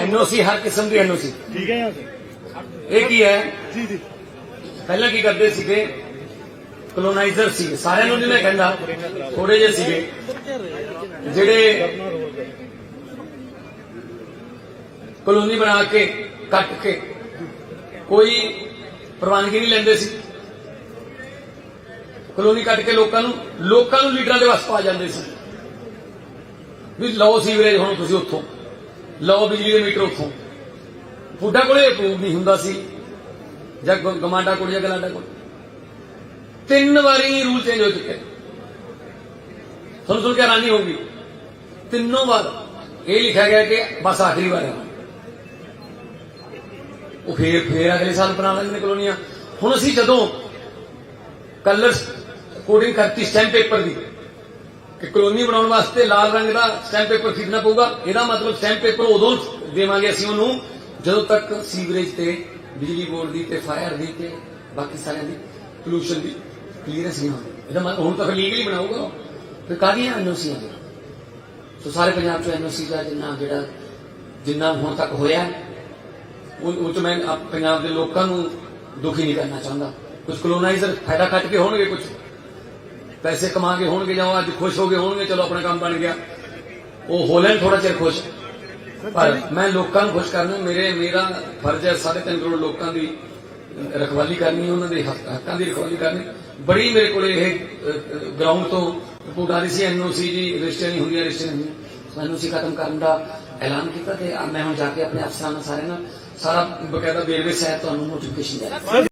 NOC ਹਰ ਕਿਸਮ ਦੀ NOC. ਠੀਕ ਹੈ ਯਾਰ ਇਹ ਕੀ ਹੈ? ਜੀ ਜੀ। ਪਹਿਲਾਂ ਕੀ ਕਰਦੇ ਸੀਗੇ? ਕਲੋਨਾਈਜ਼ਰ ਸੀ ਸਾਰਿਆਂ ਨੂੰ ਨਹੀਂ ਮੈਂ ਕਹਿੰਦਾ ਥੋੜੇ ਜਿਹੇ ਸੀਗੇ। ਜਿਹੜੇ ਕਲੋਨੀ ਬਣਾ ਕੇ ਕੱਟ ਕੇ ਕੋਈ ਪ੍ਰਵਾਨਗੀ ਨਹੀਂ ਲੈਂਦੇ ਸੀ। ਕਲੋਨੀ ਕੱਟ ਕੇ ਲੋਕਾਂ ਨੂੰ ਲੋਕਾਂ ਨੂੰ ਲੀਡਰਾਂ ਦੇ ਵਸ ਪਾ ਜਾਂਦੇ ਸੀ। ਵੀ ਲਓ ਸੀਵਰੇਜ ਹੁਣ ਤੁਸੀਂ ਉੱਥੋਂ। ਲਓ ਬਿਜਲੀ ਦੇ ਮੀਟਰ ਉੱਥੋਂ। ਫੁੱਡਾ ਕੋਲੇ ਅਪਰੂਵ ਨਹੀਂ ਹੁੰਦਾ ਸੀ। ਜਾਂ ਗਮਾਂਡਾ ਕੋਲ ਜਾਂ ਗਲਾਡਾ ਕੋਲ। ਤਿੰਨ ਵਾਰੀ ਰੂਲ ਚੇਂਜ ਹੋ ਚੁੱਕੇ ਤੁਹਾਨੂੰ ਸੁਣ ਕੇ ਹੈਰਾਨੀ ਹੋਊਗੀ। ਤਿੰਨੋਂ ਵਾਰ ਇਹ ਲਿਖਿਆ ਗਿਆ ਕਿ ਬਸ ਆਖਰੀ ਵਾਰ ਹੈ। ਉਹ ਫੇਰ ਫੇਰ ਅਗਲੇ ਸਾਲ ਬਣਾ ਲੈਂਦੇ ਨੇ ਕਲੋਨੀਆਂ। ਹੁਣ ਅਸੀਂ ਜਦੋਂ ਕਲਰ ਕੋਡਿੰਗ ਕਰਤੀ ਸਟੈਂਪ ਪੇਪਰ ਦੀ ਕਿ ਕਲੋਨੀ ਬਣਾਉਣ ਵਾਸਤੇ ਲਾਲ ਰੰਗ ਦਾ ਸਟੈਂਪ ਪੇਪਰ ਖਰੀਦਣਾ ਪਊਗਾ। ਇਹਦਾ ਮਤਲਬ ਸਟੈਂਪ ਪੇਪਰ ਉਦੋਂ ਦੇਵਾਂਗੇ ਅਸੀਂ ਉਹਨੂੰ, ਜਦੋਂ ਤੱਕ ਸੀਵਰੇਜ ਤੇ, ਬਿਜਲੀ ਬੋਰਡ ਦੀ ਤੇ ਫਾਇਰ ਦੀ ਤੇ ਬਾਕੀ ਸਾਰਿਆਂ ਦੀ ਪੋਲੂਸ਼ਨ ਦੀ ਕਲੀਅਰੈਂਸ ਨਹੀਂ ਹੁੰਦੀ। ਇਹਦਾ ਮਤਲਬ ਹੁਣ ਤੱਕ ਲੀਗਲੀ ਬਣਾਊਗਾ ਉਹ। ਫਿਰ ਕਾਹਦੀਆਂ ਐਨਓਸੀਆਂ ਨੇ? ਸੋ ਸਾਰੇ ਪੰਜਾਬ ਚ ਐਨਓਸੀ ਦਾ ਜਿੰਨਾ ਜਿਹੜਾ, ਜਿੰਨਾ ਹੁਣ ਤੱਕ ਹੋਇਆ ਉਹ ਉਹ 'ਚ ਮੈਂ ਪੰਜਾਬ ਦੇ ਲੋਕਾਂ ਨੂੰ ਦੁਖੀ ਨਹੀਂ ਕਰਨਾ ਚਾਹੁੰਦਾ। ਕੁਝ ਕਲੋਨਾਈਜ਼ਰ ਫਾਇਦਾ ਕੱਟ ਕੇ ਹੋਣਗੇ ਕੁਝ ਪੈਸੇ ਕਮਾ ਕੇ ਹੋਣਗੇ ਜਾਂ ਅੱਜ ਖੁਸ਼ ਹੋ ਗਏ ਹੋਣਗੇ, ਚਲੋ ਆਪਣਾ ਕੰਮ ਬਣ ਗਿਆ। ਉਹ ਹੋ ਲੈਣ ਥੋੜਾ ਚਿਰ ਖੁਸ਼। ਪਰ ਮੈਂ ਲੋਕਾਂ ਨੂੰ ਖੁਸ਼ ਕਰਨਾ, ਮੇਰੇ, ਮੇਰਾ ਫਰਜ਼ ਹੈ ਸਾਢੇ ਤਿੰਨ ਕਰੋੜ ਲੋਕਾਂ ਦੀ ਰਖਵਾਲੀ ਕਰਨੀ, ਉਹਨਾਂ ਦੇ ਹੱਕਾਂ ਦੀ ਰਖਵਾਲੀ ਕਰਨੀ। ਬੜੀ ਮੇਰੇ ਕੋਲ ਇਹ ਗਰਾਊਂਡ ਤੋਂ ਰਿਪੋਰਟ ਆ ਰਹੀ ਸੀ ਐਨਓਸੀ ਜੀ ਰਜਿਸਟਰ ਨਹੀਂ ਹੁੰਦੀਆਂ ਰਜਿਸਟਰ ਨਹੀਂ ਐਨਓਸੀ ਖਤਮ ਕਰਨ ਦਾ ਐਲਾਨ ਕੀਤਾ ਤੇ ਮੈਂ ਹੁਣ ਜਾ ਕੇ ਆਪਣੇ ਅਫਸਰਾਂ ਨਾਲ, ਸਾਰਿਆਂ ਨਾਲ ਸਾਰਾ ਬਕਾਇਦਾ ਵੇਰਵੇ ਸਹਿਤ ਤੁਹਾਨੂੰ ਨੋਟੀਫਿਕੇਸ਼ਨ ਦੇ